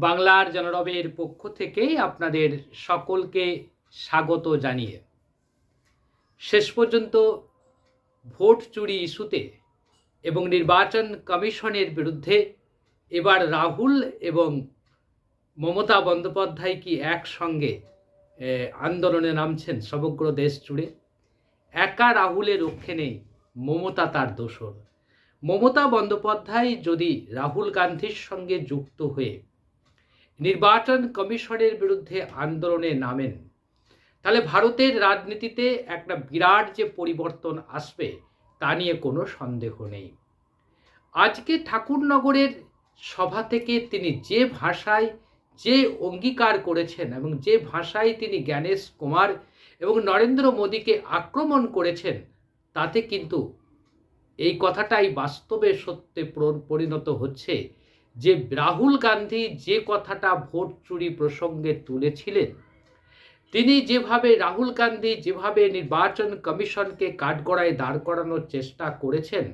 বাংলার জনরবের পক্ষ থেকে আপনাদের সকলকে স্বাগত জানিয়ে শেষ পর্যন্ত ভোট চুরি ইস্যুতে এবং নির্বাচন কমিশনের বিরুদ্ধে এবার রাহুল এবং মমতা বন্দ্যোপাধ্যায় কি একসঙ্গে আন্দোলনে নামছেন সমগ্র দেশ জুড়ে, একা রাহুলের রক্ষে নেই মমতা তার দোসর মমতা বন্দ্যোপাধ্যায় যদি রাহুল গান্ধীর সঙ্গে যুক্ত হয়ে নির্বাচন কমিশনের বিরুদ্ধে আন্দোলনে নামেন। তাহলে ভারতের রাজনীতিতে একটা বিরাট যে পরিবর্তন আসবে, তা নিয়ে কোনো সন্দেহ নেই। আজকে ঠাকুরনগরের সভা থেকে তিনি যে ভাষায় যে অঙ্গীকার করেছেন এবং যে ভাষায় তিনি জ্ঞানেশ কুমার এবং নরেন্দ্র মোদীকে আক্রমণ করেছেন, তাতে কিন্তু এই কথাটাই বাস্তবে সত্যে পরিণত হচ্ছে যে রাহুল গান্ধী যে কথাটা ভোট চুরি প্রসঙ্গে তুলেছিলেন, তিনি যেভাবে রাহুল গান্ধী যেভাবে নির্বাচন কমিশনকে কাঠগড়ায় দাঁড় করানোর চেষ্টা করেছেন,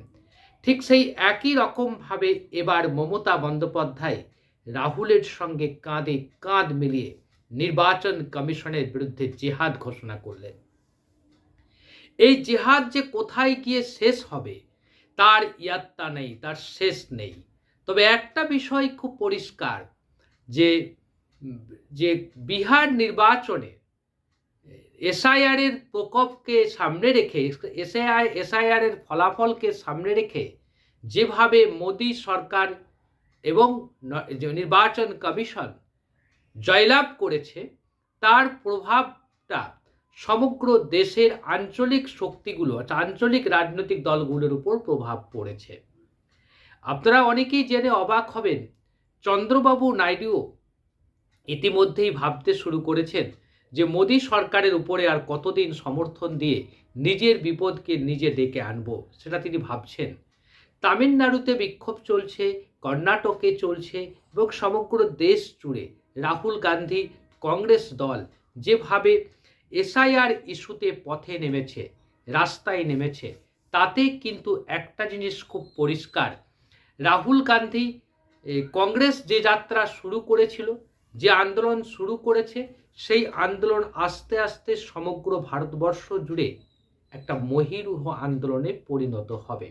ঠিক সেই একই রকমভাবে এবার মমতা বন্দ্যোপাধ্যায় রাহুলের সঙ্গে কাঁধে কাঁধ মিলিয়ে নির্বাচন কমিশনের বিরুদ্ধে জেহাদ ঘোষণা করলেন। এই জেহাদ যে কোথায় গিয়ে শেষ হবে, তার ইয়াত্তা নেই, তার শেষ নেই। তবে একটা বিষয় খুব পরিষ্কার, যে যে বিহার নির্বাচনে এসআইআর এর প্রকোপকে সামনে রেখে, এসআই এসআইআর এর ফলাফলকে সামনে রেখে যেভাবে মোদী সরকার এবং নির্বাচন কমিশন জয়লাভ করেছে, তার প্রভাবটা সমগ্র দেশের আঞ্চলিক শক্তিগুলো, আঞ্চলিক রাজনৈতিক দলগুলোর উপর প্রভাব পড়েছে। আপনারা অনেকেই জেনে অবাক হবেন, চন্দ্রবাবু নাইডুও ইতিমধ্যেই ভাবতে শুরু করেছেন যে মোদী সরকারের উপরে আর কতদিন সমর্থন দিয়ে নিজের বিপদকে নিজে ডেকে আনব, সেটা তিনি ভাবছেন। তামিলনাড়ুতে বিক্ষোভ চলছে, কর্ণাটকে চলছে এবং সমগ্র দেশ জুড়ে রাহুল গান্ধী কংগ্রেস দল যেভাবে এসআইআর ইস্যুতে পথে নেমেছে, রাস্তায় নেমেছে, তাতে কিন্তু একটা জিনিস খুব পরিষ্কার রাহুল গান্ধী কংগ্রেস যে যাত্রা শুরু করেছিল, যে আন্দোলন শুরু করেছে, সেই আন্দোলন আস্তে আস্তে সমগ্র ভারতবর্ষ জুড়ে একটা মহিরুহ আন্দোলনে পরিণত হবে।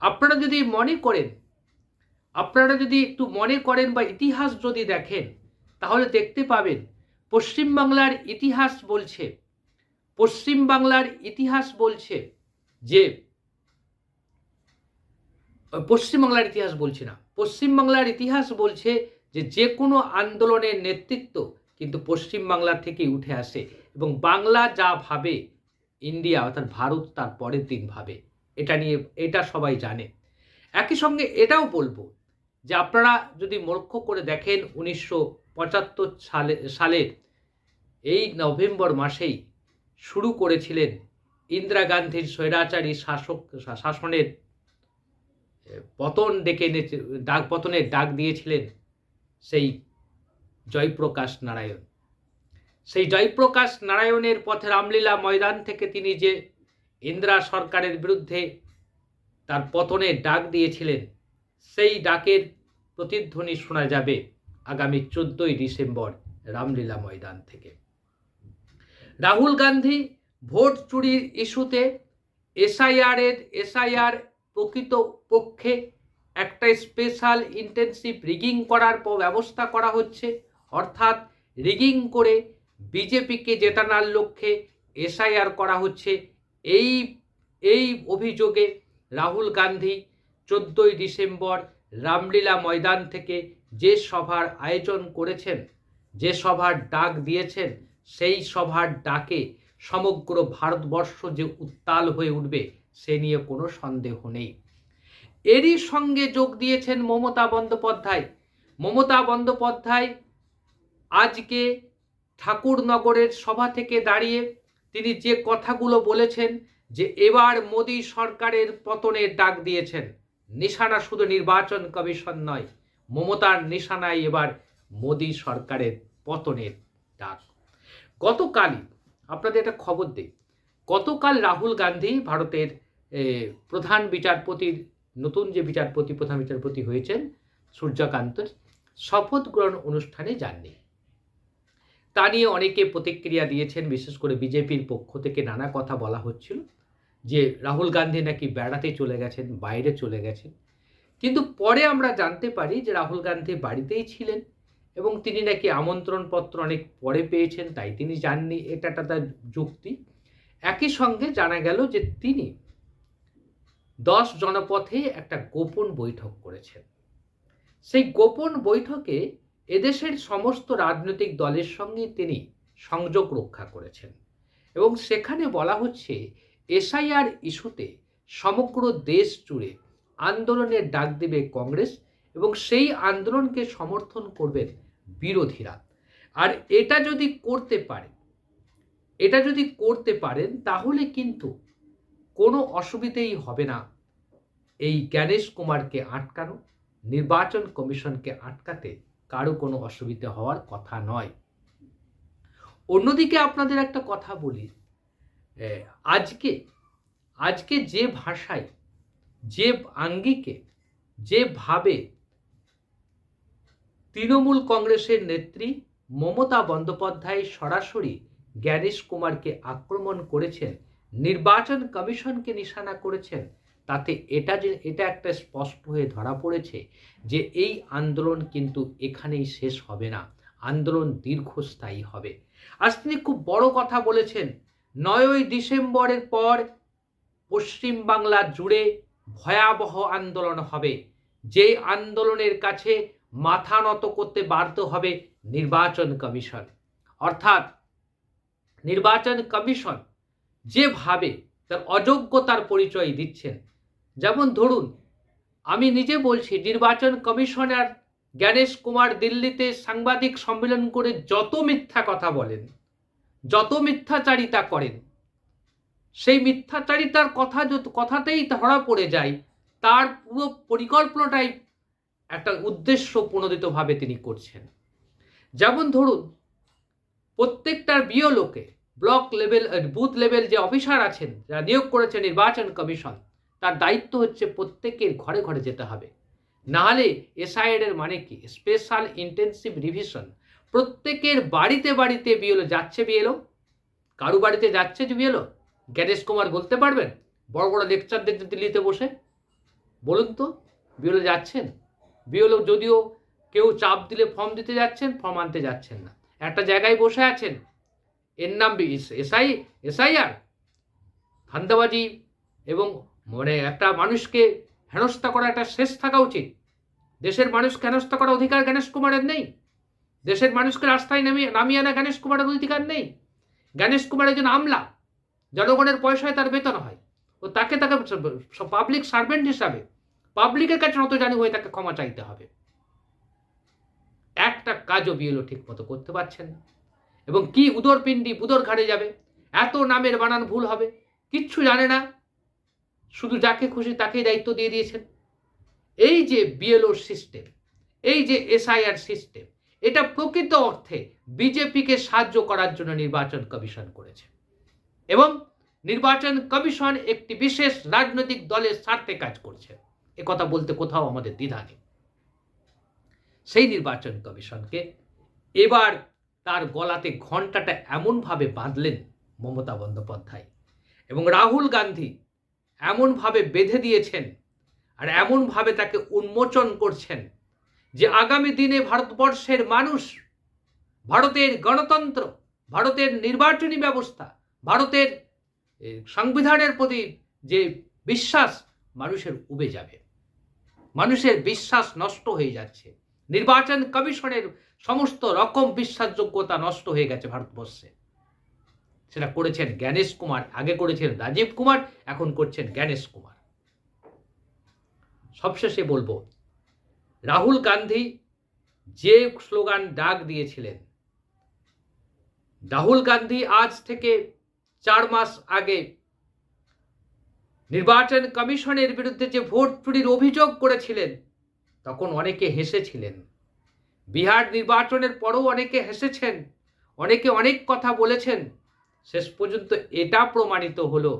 আপনারা যদি মনে করেন, আপনারা যদি একটু মনে করেন বা ইতিহাস যদি দেখেন, তাহলে দেখতে পাবেন, পশ্চিমবাংলার ইতিহাস বলছে, পশ্চিমবাংলার ইতিহাস বলছে যে পশ্চিমবাংলার ইতিহাস বলছে না। পশ্চিমবাংলার ইতিহাস বলছে যে যে কোনো আন্দোলনের নেতৃত্ব কিন্তু পশ্চিমবাংলা থেকেই উঠে আসে এবং বাংলা যা ভাবে, ইন্ডিয়া অর্থাৎ ভারত তার পরের দিন ভাবে। এটা নিয়ে, এটা সবাই জানে। একই সঙ্গে এটাও বলব যে আপনারা যদি লক্ষ্য করে দেখেন উনিশশো পঁচাত্তর সালে, সালের এই নভেম্বর মাসেই শুরু করেছিলেন ইন্দিরা গান্ধীর স্বৈরাচারী শাসক, শাসনের পতন ডেকে এনেছে ডাক পতনের ডাক দিয়েছিলেন সেই জয়প্রকাশ নারায়ণ। সেই জয়প্রকাশ নারায়ণের পথে রামলীলা ময়দান থেকে তিনি যে ইন্দিরা সরকারের বিরুদ্ধে তার পতনের ডাক দিয়েছিলেন, সেই ডাকের প্রতিধ্বনি শোনা যাবে আগামী চোদ্দই ডিসেম্বর রামলীলা ময়দান থেকে। রাহুল গান্ধী ভোট চুরির ইস্যুতে এসআইআর এর এসআইআর প্রকৃত পক্ষে একটা স্পেশাল ইন্টেন্সিভ রিগিং করার ব্যবস্থা করা হচ্ছে। অর্থাৎ রিগিং করে বিজেপিকে জেতানোর লক্ষ্যে এসআইআর করা হচ্ছে। এই এই অভিযোগে রাহুল গান্ধী চোদ্দোই ডিসেম্বর রামলীলা ময়দান থেকে যে সভার আয়োজন করেছেন, যে সভার ডাক দিয়েছেন, সেই সভার ডাকে সমগ্র ভারতবর্ষ যে উত্তাল হয়ে উঠবে সে নিয়ে কোনো সন্দেহ নেই। এরই সঙ্গে যোগ দিয়েছেন মমতা বন্দ্যোপাধ্যায়। মমতা বন্দ্যোপাধ্যায় আজকে ঠাকুরনগরের সভা থেকে দাঁড়িয়ে তিনি যে কথাগুলো বলেছেন যে এবার মোদী সরকারের পতনের ডাক দিয়েছেন, নিশানা শুধু নির্বাচন কমিশন নয়, মমতার নিশানায় এবার মোদী সরকারের পতনের ডাক। গতকালই, আপনাদের একটা খবর দিই, গতকাল রাহুল গান্ধী ভারতের প্রধান বিচারপতির, নতুন যে বিচারপতি, প্রধান বিচারপতি হয়েছেন সূর্যকান্ত, শপথ গ্রহণ অনুষ্ঠানে যাননি। তা নিয়ে অনেকে প্রতিক্রিয়া দিয়েছেন, বিশেষ করে বিজেপির পক্ষ থেকে নানা কথা বলা হচ্ছিল যে রাহুল গান্ধী নাকি বেড়াতে চলে গেছেন, বাইরে চলে গেছেন। কিন্তু পরে আমরা জানতে পারি যে রাহুল গান্ধী বাড়িতেই ছিলেন এবং তিনি নাকি আমন্ত্রণপত্র অনেক পরে পেয়েছেন, তাই তিনি যাননি, এটা তার যুক্তি। একই সঙ্গে জানা গেল যে তিনি দশ জনপথে একটা গোপন বৈঠক করেছেন। সেই গোপন বৈঠকে এদেশের সমস্ত রাজনৈতিক দলের সঙ্গে তিনি সংযোগ রক্ষা করেছেন এবং সেখানে বলা হচ্ছে, এসআইআর ইস্যুতে সমগ্র দেশ জুড়ে আন্দোলনের ডাক দেবে কংগ্রেস এবং সেই আন্দোলনকে সমর্থন করবেন বিরোধীরা। আর এটা যদি করতে পারে, এটা যদি করতে পারেন, তাহলে কিন্তু কোনো অসুবিধেই হবে না। এই জ্ঞানেশ কুমারকে আটকানো, নির্বাচন কমিশনকে আটকাতে কারও কোনো অসুবিধা হওয়ার কথা নয়। অন্যদিকে আপনাদের একটা কথা বলি। আজকে আজকে যে ভাষায়, যে আঙ্গিকে যেভাবে তৃণমূল কংগ্রেসের নেত্রী মমতা বন্দ্যোপাধ্যায় সরাসরি জ্ঞানেশ কুমারকে আক্রমণ করেছেন নির্বাচন কমিশনকে নিশানা করেছেন। তাতে এটা যে, এটা একটা স্পষ্ট হয়ে ধরা পড়েছে যে এই আন্দোলন কিন্তু এখানেই শেষ হবে না। আন্দোলন দীর্ঘস্থায়ী হবে। আজ তিনি খুব বড় কথা বলেছেন, নয়ই ডিসেম্বরের পর পশ্চিমবাংলা জুড়ে ভয়াবহ আন্দোলন হবে। যে আন্দোলনের কাছে মাথা নত করতে বাধ্য হবে নির্বাচন কমিশন। অর্থাৎ নির্বাচন কমিশন যেভাবে তার অযোগ্যতার পরিচয় দিচ্ছেন। যেমন ধরুন, আমি নিজে বলছি, নির্বাচন কমিশনার জ্ঞানেশ কুমার দিল্লিতে সাংবাদিক সম্মেলন করে যত মিথ্যা কথা বলেন, যত মিথ্যাচারিতা করেন, সেই মিথ্যাচারিতার কথা যত কথাতেই ধরা পড়ে যায়, তার পুরো পরিকল্পনাটাই একটা উদ্দেশ্য প্রণোদিতভাবে তিনি করছেন। যেমন ধরুন প্রত্যেকটার বিওলোকে ব্লক লেভেল বুথ লেভেল যে অফিসার আছেন, যারা নিয়োগ করেছে নির্বাচন কমিশন, তার দায়িত্ব হচ্ছে প্রত্যেকের ঘরে ঘরে যেতে হবে। নাহলে এর মানে কি? স্পেশাল ইন্টেন্সিভ রিভিশন প্রত্যেকের বাড়িতে বাড়িতে বিএলও যাচ্ছে বিএলও? কারু বাড়িতে যাচ্ছে যে বিএলও? জ্ঞানেশ কুমার বলতে পারবেন? বড় বড় লেকচার দিতে দিল্লিতে বসে। বলুন তো, বিএলও যাচ্ছেন? বিএলও যদিও কেউ চাপ দিলে ফর্ম দিতে যাচ্ছেন ফর্ম আনতে যাচ্ছেন না। একটা জায়গায় বসে আছেন এর নাম এসআই, এসআইআর, ধান্দাবাজি এবং মানে একটা মানুষকে হেনস্থা করা একটা শেষ থাকা উচিত। দেশের মানুষকে হেনস্থা করার অধিকার গণেশ কুমারের নেই। দেশের মানুষকে রাস্তায় নামিয়ে নামিয়ে আনা গণেশ কুমারের অধিকার নেই। গণেশ কুমার একজন আমলা, জনগণের পয়সায় তার বেতন হয়। ও তাকে তাকে পাবলিক সার্ভেন্ট হিসাবে পাবলিকের কাছে নত জানি হয়ে তাকে ক্ষমা চাইতে হবে। একটা কাজও বিএলও ঠিক মতো করতে পারছেন না। এবং কি উদর পিণ্ডি বুদর ঘাড়ে যাবে? এত নামের বানান ভুল হবে। কিচ্ছু জানে না। শুধু যাকে খুশি তাকেই দায়িত্ব দিয়ে দিয়েছেন। এই যে বিএলওর সিস্টেম এই যে এসআইআর সিস্টেম এটা প্রকৃত অর্থে বিজেপিকে সাহায্য করার জন্য নির্বাচন কমিশন করেছে। এবং নির্বাচন কমিশন একটি বিশেষ রাজনৈতিক দলের স্বার্থে কাজ করছে। এ কথা বলতে কোথাও আমাদের দ্বিধা নেই। সেই নির্বাচন কমিশনকে এবার তার গলাতে ঘণ্টাটা এমনভাবে বাঁধলেন মমতা বন্দ্যোপাধ্যায়। এবং রাহুল গান্ধী এমনভাবে বেঁধে দিয়েছেন আর এমনভাবে তাকে উন্মোচন করছেন যে আগামী দিনে ভারতবর্ষের মানুষ, ভারতের গণতন্ত্র, ভারতের নির্বাচনী ব্যবস্থা, ভারতের সংবিধানের প্রতি যে বিশ্বাস, মানুষের উবে যাবে। মানুষের বিশ্বাস নষ্ট হয়ে যাচ্ছে। নির্বাচন কমিশনের সমস্ত রকম বিশ্বাসযোগ্যতা নষ্ট হয়ে গেছে ভারতবর্ষে। সেটা করেছেন জ্ঞানেশ কুমার, আগে করেছেন রাজীব কুমার, এখন করছেন জ্ঞানেশ কুমার। সবশেষে বলব, রাহুল গান্ধী যে স্লোগান ডাক দিয়েছিলেন, রাহুল গান্ধী আজ থেকে চার মাস আগে নির্বাচন কমিশনের বিরুদ্ধে যে ভোট চুরির অভিযোগ করেছিলেন, তখন অনেকে হেসেছিলেন। বিহার নির্বাচনের পরও অনেকে হেসেছেন, অনেকে অনেক কথা বলেছেন। শেষ পর্যন্ত এটা প্রমাণিত হলো,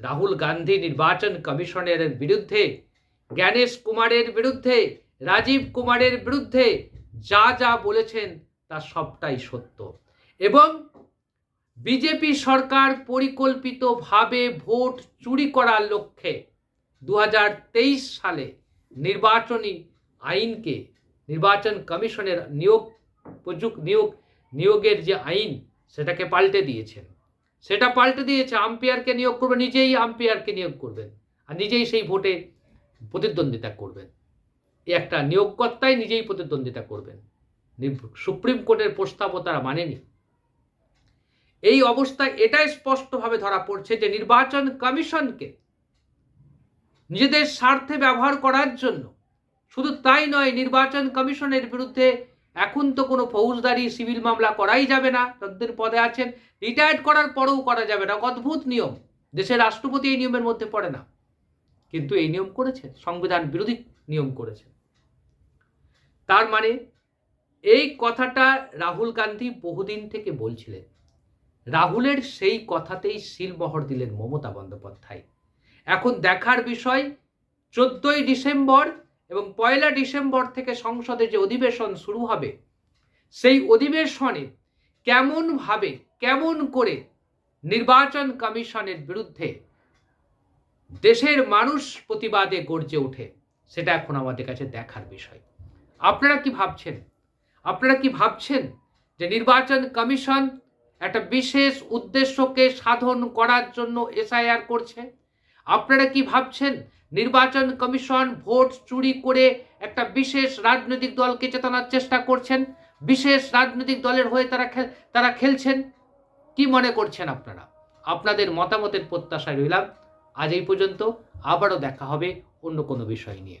রাহুল গান্ধী নির্বাচন কমিশনের বিরুদ্ধে, জ্ঞানেশ কুমারের বিরুদ্ধে, রাজীব কুমারের বিরুদ্ধে যা যা বলেছেন তা সবটাই সত্য। এবং বিজেপি সরকার পরিকল্পিতভাবে ভোট চুরি করার লক্ষ্যে দু হাজার তেইশ সালে নির্বাচনী আইনকে নির্বাচন কমিশনের নিয়োগ প্রযুক্ত নিয়োগ, নিয়োগের যে আইন, সেটাকে পাল্টে দিয়েছেন। সেটা পাল্টে দিয়েছে, আম্পায়ারকে নিয়োগ করবে, নিজেই আম্পায়ারকে নিয়োগ করবেন। আর নিজেই সেই ভোটে প্রতিদ্বন্দ্বিতা করবেন। এই একটা নিয়োগকর্তাই নিজেই প্রতিদ্বন্দ্বিতা করবেন। সুপ্রিম কোর্টের প্রস্তাবও তারা মানেনি। এই অবস্থায় এটাই স্পষ্টভাবে ধরা পড়ছে যে নির্বাচন কমিশনকে নিজেদের স্বার্থে ব্যবহার করার জন্য শুধু তাই নয়, নির্বাচন কমিশনের বিরুদ্ধে এখন তো কোনো ফৌজদারি, সিভিল মামলা করাই যাবে না। যতদিন পদে আছেন রিটায়ার্ড করার পরেও করা যাবে না। অদ্ভুত নিয়ম। দেশের রাষ্ট্রপতি এই নিয়মের মধ্যে পড়ে না। কিন্তু এই নিয়ম করেছে, সংবিধান বিরোধী নিয়ম করেছে। তার মানে এই কথাটা রাহুল গান্ধী বহুদিন থেকে বলছিলেন। রাহুলের সেই কথাতেই শিলমোহর দিলেন মমতা বন্দ্যোপাধ্যায়। এখন দেখার বিষয়, চোদ্দই ডিসেম্বর এবং পয়লা ডিসেম্বর থেকে সংসদে যে অধিবেশন শুরু হবে, সেই অধিবেশনে কেমনভাবে, কেমন করে নির্বাচন কমিশনের বিরুদ্ধে দেশের মানুষ প্রতিবাদে গর্জে ওঠে, সেটা এখন আমাদের কাছে দেখার বিষয়। আপনারা কি ভাবছেন? আপনারা কি ভাবছেন যে নির্বাচন কমিশন একটা বিশেষ উদ্দেশ্যকে সাধন করার জন্য এসআইআর করছে? আপনারা কি ভাবছেন? নির্বাচন কমিশন ভোট চুরি করে একটা বিশেষ রাজনৈতিক দলকে চেতনার চেষ্টা করছেন? বিশেষ রাজনৈতিক দলের হয়ে তারা খেল তারা খেলছেন? কি মনে করছেন আপনারা? আপনাদের মতামতের প্রত্যাশায় রইলাম। আজ এই পর্যন্ত আবারও দেখা হবে অন্য কোনো বিষয় নিয়ে।